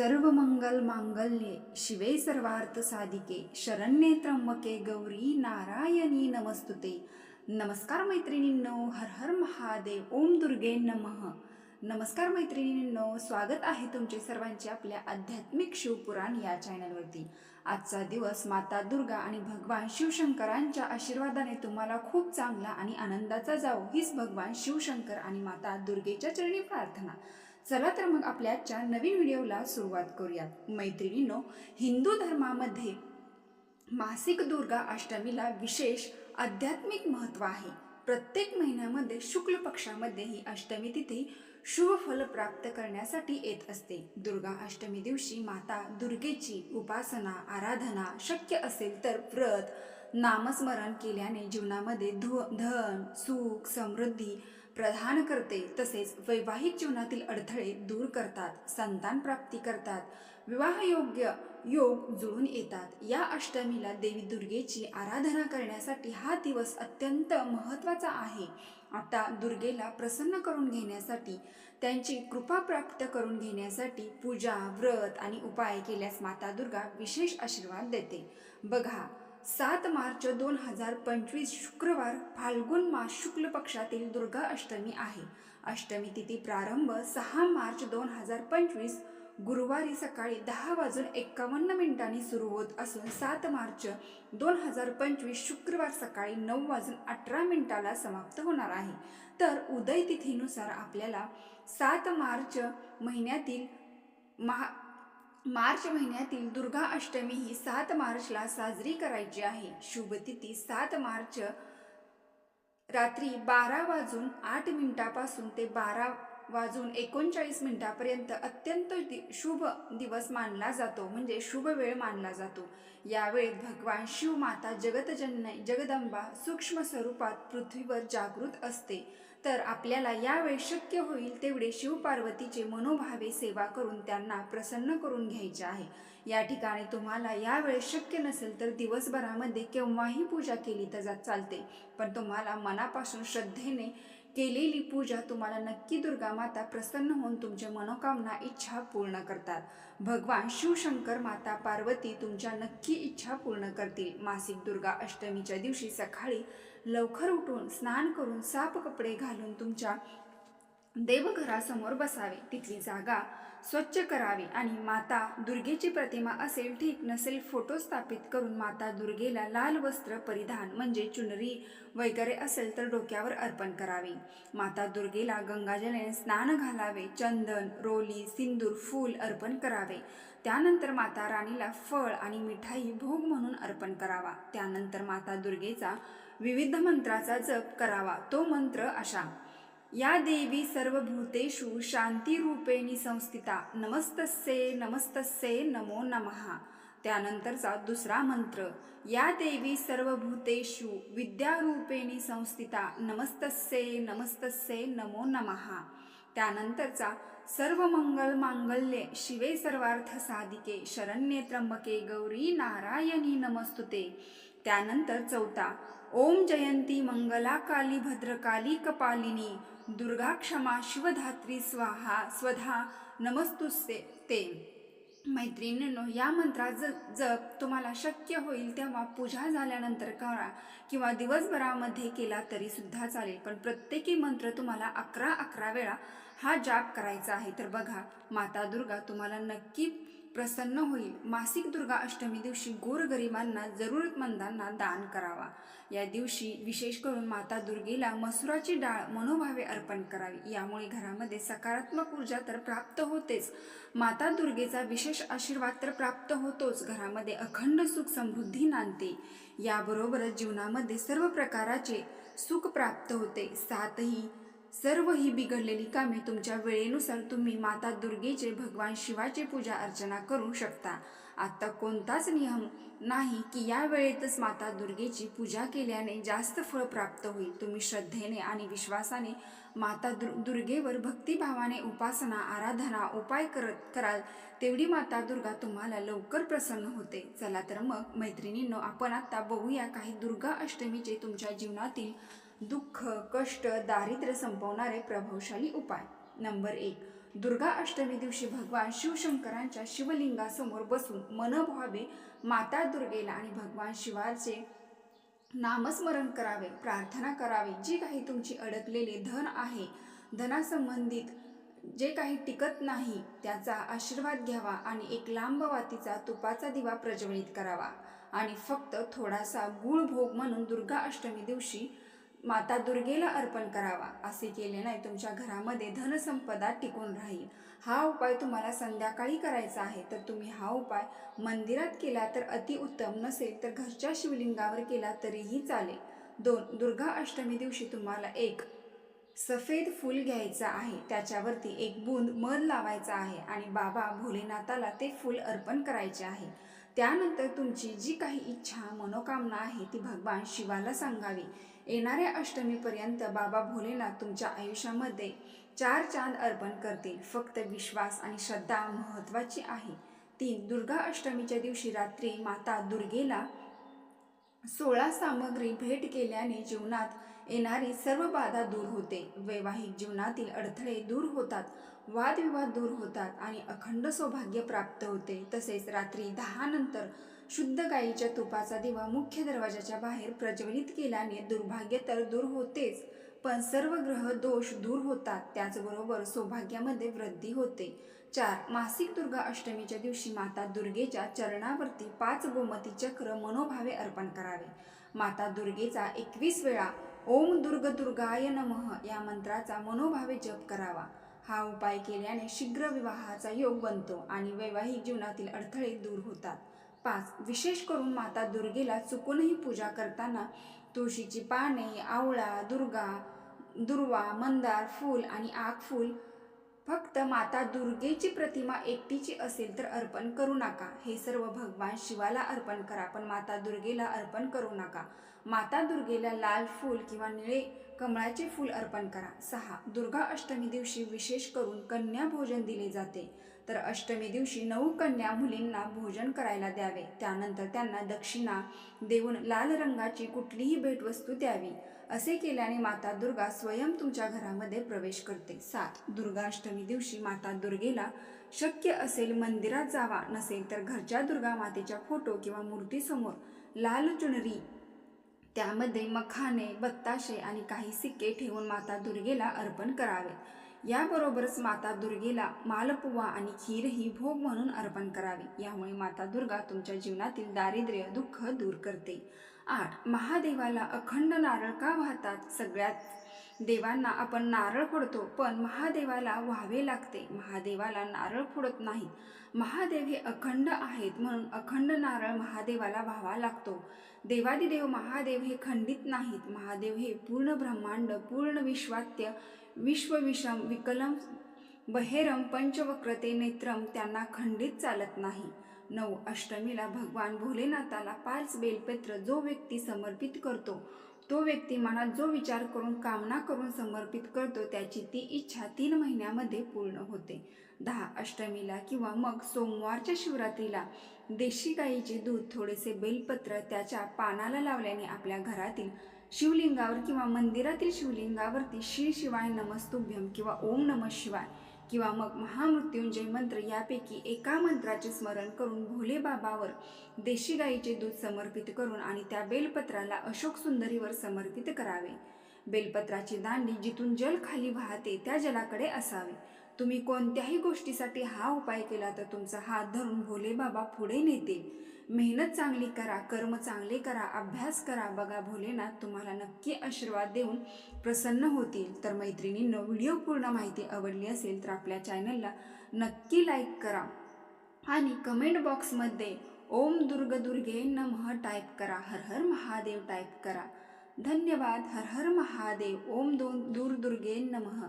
सर्व मंगल मांगल्ये शिवे सर्वार्थ साधिके शरण्ये त्र्यंबके गौरी नारायणी नमस्तुते. नमस्कार मैत्रिणींनो हर हर महादेव ओम दुर्गे नमः. नमस्कार मैत्रिणींनो स्वागत आहे तुमचे सर्वांचे आपल्या आध्यात्मिक शिवपुराण या चॅनलवरती. आजचा दिवस माता दुर्गा आणि भगवान शिवशंकरांच्या आशीर्वादाने तुम्हाला खूप चांगला आणि आनंदाचा जावो हीच भगवान शिवशंकर आणि माता दुर्गेच्या चरणी प्रार्थना. चला तर मग आपल्या आजच्या नवीन व्हिडिओला सुरुवात करूयात. मैत्रिणींनो हिंदू धर्मामध्ये मासिक दुर्गा अष्टमीला विशेष आध्यात्मिक महत्त्व आहे. प्रत्येक महिन्यामध्ये शुक्ल पक्षामध्ये ही अष्टमी तिथी शुभ फल प्राप्त करण्यासाठी येत असते. दुर्गा अष्टमी दिवशी माता दुर्गेची उपासना आराधना शक्य असेल तर व्रत नामस्मरण केल्याने जीवनामध्ये धु धन सुख समृद्धी प्रदान करते तसेच वैवाहिक जीवनातील अडथळे दूर करतात संतान प्राप्ती करतात विवाहयोग्य योग जुळून येतात. या अष्टमीला देवी दुर्गेची आराधना करण्यासाठी हा दिवस अत्यंत महत्त्वाचा आहे. आता दुर्गेला प्रसन्न करून घेण्यासाठी त्यांची कृपा प्राप्त करून घेण्यासाठी पूजा व्रत आणि उपाय केल्यास माता दुर्गा विशेष आशीर्वाद देते. बघा सात मार्च दोन हजार पंचवीस शुक्रवार फाल्गुन मास शुक्ल पक्षातील दुर्गा अष्टमी आहे. अष्टमी तिथी प्रारंभ सहा मार्च दोन हजार पंचवीस गुरुवारी सकाळी दहा वाजून एक्कावन्न मिनिटांनी सुरू होत असून सात मार्च दोन हजार पंचवीस शुक्रवार सकाळी नऊ वाजून अठरा मिनिटाला समाप्त होणार आहे. तर उदय तिथीनुसार आपल्याला सात मार्च महिन्यातील महा मार्च महिन्यातील दुर्गा अष्टमी ही सात मार्चला साजरी करायची आहे. शुभ तिथी सात मार्च रात्री बारा वाजून आठ मिनिटापासून ते बारा वाजून एकोणचाळीस मिनिटापर्यंत अत्यंत दि शुभ दिवस मानला जातो. म्हणजे शुभ वेळ मानला जातो. यावेळेत भगवान शिव माता जगतजन्य जगदंबा सूक्ष्म स्वरूपात पृथ्वीवर जागृत असते. तर आपल्याला यावेळी शक्य होईल तेवढे शिवपार्वतीचे मनोभावे सेवा करून त्यांना प्रसन्न करून घ्यायचे आहे. या ठिकाणी तुम्हाला यावेळी शक्य नसेल तर दिवसभरामध्ये केव्हाही पूजा केली तर जात चालते. पण तुम्हाला मनापासून श्रद्धेने केलेली पूजा तुम्हाला नक्की दुर्गा माता प्रसन्न होऊन तुमच्या मनोकामना इच्छा पूर्ण करतात. भगवान शिवशंकर माता पार्वती तुमच्या नक्की इच्छा पूर्ण करतील. मासिक दुर्गा अष्टमीच्या दिवशी सकाळी लवकर उठून स्नान करून साफ कपडे घालून तुमच्या देवघरासमोर बसावे. तिथली जागा स्वच्छ करावी आणि माता दुर्गेची प्रतिमा असेल ठीक नसेल फोटो स्थापित करून माता दुर्गेला लाल वस्त्र परिधान म्हणजे चुनरी वगैरे असेल तर डोक्यावर अर्पण करावे. माता दुर्गेला गंगाजलेने स्नान घालावे चंदन रोली सिंदूर फूल अर्पण करावे. त्यानंतर माता राणीला फळ आणि मिठाई भोग म्हणून अर्पण करावा. त्यानंतर माता दुर्गेचा विविध मंत्राचा जप करावा. तो मंत्र अशा या देवी सर्वभूतेषु शांतिरूपेणी संस्थिता. नमस्तस्ये नमस्तस्ये नमो नमः. त्यानंतरचा दुसरा मंत्र. या देवी सर्वभूतेषु विद्यारूपेणी संस्थिता. नमस्तस्ये नमस्तस्ये नमो नमः. त्यानंतरचा सर्व मंगल मांगल्ये शिवे सर्वार्थ साधिके. शरण्ये त्र्यंबके गौरी नारायणी नमस्तुते. त्यानंतर चौथा ओम जयंती मंगला काली भद्रकाली कपालिनी दुर्गा क्षमा शिवधात्री स्वाहा स्वधा नमस्तुस्ते ते. मैत्रिणींनो या मंत्रात ज जप तुम्हाला शक्य होईल तेव्हा पूजा झाल्यानंतर करा किंवा दिवसभरामध्ये केला तरी सुद्धा चालेल. पण प्रत्येकी मंत्र तुम्हाला अकरा अकरा वेळा हा जाप करायचा आहे. तर बघा माता दुर्गा तुम्हाला नक्की प्रसन्न होईल. मासिक दुर्गा अष्टमी दिवशी गोरगरिबांना जरूरतमंदांना दान करावा. या दिवशी विशेष करून माता दुर्गेला मसुराची डाळ मनोभावे अर्पण करावी. यामुळे घरामध्ये सकारात्मक ऊर्जा तर प्राप्त होतेच. माता दुर्गेचा विशेष आशीर्वाद तर प्राप्त होतोच. घरामध्ये अखंड सुख समृद्धी नांदते. याबरोबरच जीवनामध्ये सर्व प्रकाराचे सुख प्राप्त होते. सातही सर्व ही बिघडलेली कामे तुमच्या वेळेनुसार तुम्ही माता दुर्गेचे भगवान शिवाचे पूजा अर्चना करू शकता. आता कोणताच नियम नाही की या वेळेतच माता दुर्गेची पूजा केल्याने जास्त फळ प्राप्त होईल. तुम्ही श्रद्धेने आणि विश्वासाने माता दुर् दुर्गेवर भक्तिभावाने उपासना आराधना उपाय करत कराल तेवढी माता दुर्गा तुम्हाला लवकर प्रसन्न होते. चला तर मग मैत्रिणींनो आपण आत्ता बघूया काही दुर्गा अष्टमीचे तुमच्या जीवनातील दुःख कष्ट दारिद्र्य संपवणारे प्रभावशाली उपाय. नंबर एक दुर्गा अष्टमी दिवशी भगवान शिवशंकरांच्या शिवलिंगासमोर बसून मनभावे माता दुर्गेला आणि भगवान शिवाचे नामस्मरण करावे प्रार्थना करावी. जी काही तुमची अडकलेले धन आहे धनासंबंधित जे काही टिकत नाही त्याचा आशीर्वाद घ्यावा आणि एक लांब वातीचा तुपाचा दिवा प्रज्वलित करावा. आणि फक्त थोडासा गुळ भोग म्हणून दुर्गा अष्टमी दिवशी माता दुर्गेला अर्पण करावा असे केले नाही तुमच्या घरामध्ये धनसंपदा टिकून राहील. हा उपाय तुम्हाला संध्याकाळी करायचा आहे तर तुम्ही हा उपाय मंदिरात केला तर अतिउत्तम नसेल तर घरच्या शिवलिंगावर केला तरीही चालेल. दोन दुर्गा अष्टमी दिवशी तुम्हाला एक सफेद फूल घ्यायचं आहे त्याच्यावरती एक बूंद मध लावायचा आहे आणि बाबा भोलेनाथाला ते फूल अर्पण करायचे आहे. त्यानंतर तुमची जी काही इच्छा मनोकामना आहे ती भगवान शिवाला सांगावी. येणाऱ्या अष्टमीपर्यंत बाबा भोलेनाथ तुमच्या आयुष्यामध्ये चार चांद अर्पण करतील. फक्त विश्वास आणि श्रद्धा महत्त्वाची आहे. तीन दुर्गा अष्टमीच्या दिवशी रात्री माता दुर्गेला सोळा सामग्री भेट केल्याने जीवनात येणारी सर्व बाधा दूर होते. वैवाहिक जीवनातील अडथळे दूर होतात वादविवाद दूर होतात आणि अखंड सौभाग्य प्राप्त होते. तसेच रात्री दहा नंतर शुद्ध गायीच्या तुपाचा दिवा मुख्य दरवाजाच्या बाहेर प्रज्वलित केल्याने दुर्भाग्य तर दूर होतेच पण सर्व ग्रह दोष दूर होतात त्याचबरोबर सौभाग्यामध्ये वृद्धी होते. चार मासिक दुर्गा अष्टमीच्या दिवशी माता दुर्गेच्या चरणावरती पाच गोमती चक्र मनोभावे अर्पण करावे. माता दुर्गेचा एकवीस वेळा ओम दुर्ग दुर्गाय नमः या मंत्राचा मनोभावे जप करावा. हा उपाय केल्याने शीघ्र विवाहाचा योग बनतो आणि वैवाहिक जीवनातील अडथळे दूर होतात. पाच विशेष करून माता दुर्गेला चुकूनही पूजा करताना तुळशीची पाने आवळा दुर्गा दुर्वा मंदार फूल आणि आग फूल फक्त माता दुर्गेची प्रतिमा एकटीची असेल तर अर्पण करू नका. हे सर्व भगवान शिवाला अर्पण करा पण माता दुर्गेला अर्पण करू नका. माता दुर्गेला लाल फूल किंवा निळे कमळाचे फूल अर्पण करा. सहा. दुर्गा अष्टमी दिवशी विशेष करून कन्या भोजन दिले जाते. तर अष्टमी दिवशी नऊ कन्या मुलींना भोजन करायला द्यावे. त्यानंतर त्यांना दक्षिणा देऊन लाल रंगाची कुठलीही भेटवस्तू द्यावी. असे केल्याने माता दुर्गा स्वयं तुमच्या घरामध्ये प्रवेश करते. सात. दुर्गाष्टमी दिवशी माता दुर्गेला शक्य असेल मंदिरात जावा. नसेल तर घरच्या दुर्गा मातेच्या फोटो किंवा मूर्तीसमोर लाल चुनरी त्यामध्ये मखाने बत्ताशे आणि काही सिक्के ठेवून माता दुर्गेला अर्पण करावे. याबरोबरच माता दुर्गेला मालपुवा आणि खीरही भोग म्हणून अर्पण करावी. यामुळे माता दुर्गा तुमच्या जीवनातील दारिद्र्य दुःख दूर करते. आठ. महादेवाला अखंड नारळ का वाहतात? सगळ्यात देवांना आपण नारळ फोडतो पण महादेवाला व्हावे लागते. महादेवाला नारळ फोडत नाही. महादेव हे अखंड आहेत म्हणून अखंड नारळ महादेवाला व्हावा लागतो. देवादिदेव महादेव हे खंडित नाहीत. महादेव हे पूर्ण ब्रह्मांड पूर्ण विश्वात्य विश्वविषम विकलम बहेरम पंचवक्रते नेत्रम त्यांना खंडित चालत नाही. नऊ अष्टमीला भगवान भोलेनाथाला पाच बेलपत्र जो व्यक्ती समर्पित करतो तो व्यक्ती मनात जो विचार करून कामना करून समर्पित करतो त्याची ती इच्छा तीन महिन्यामध्ये पूर्ण होते. दहा अष्टमीला किंवा मग सोमवारच्या शिवरात्रीला देशी गाईचे दूध थोडेसे बेलपत्र त्याच्या पानाला लावल्याने आपल्या घरातील शिवलिंगावर किंवा मंदिरातील शिवलिंगावरती श्री शिवाय नमस्तुभ्यम किंवा ओम नम शिवाय किंवा मग महामृत्युंजय मंत्र यापैकी एका मंत्राचे स्मरण करून भोले बाबावर देशी गाईचे दूध समर्पित करून आणि त्या बेलपत्राला अशोक सुंदरीवर समर्पित करावे. बेलपत्राची दांडी जिथून जल खाली वाहते त्या जलाकडे असावे. तुम्ही कोणत्याही गोष्टीसाठी हा उपाय केला तर तुमचा हात धरून भोले बाबा पुढे नेतील. मेहनत चांगली करा कर्म चांगले करा अभ्यास करा. बघा भोलेनाथ तुम्हाला नक्की आशीर्वाद देऊन प्रसन्न होतील. तर मैत्रिणींनो व्हिडिओ पूर्ण माहिती आवडली असेल तर आपल्या चॅनलला नक्की लाईक करा आणि कमेंट बॉक्समध्ये ओम दुर्ग दुर्गे नमः टाईप करा. हर हर महादेव टाईप करा. धन्यवाद. हर हर महादेव. ओम दोन दूर दुर्गे नमः.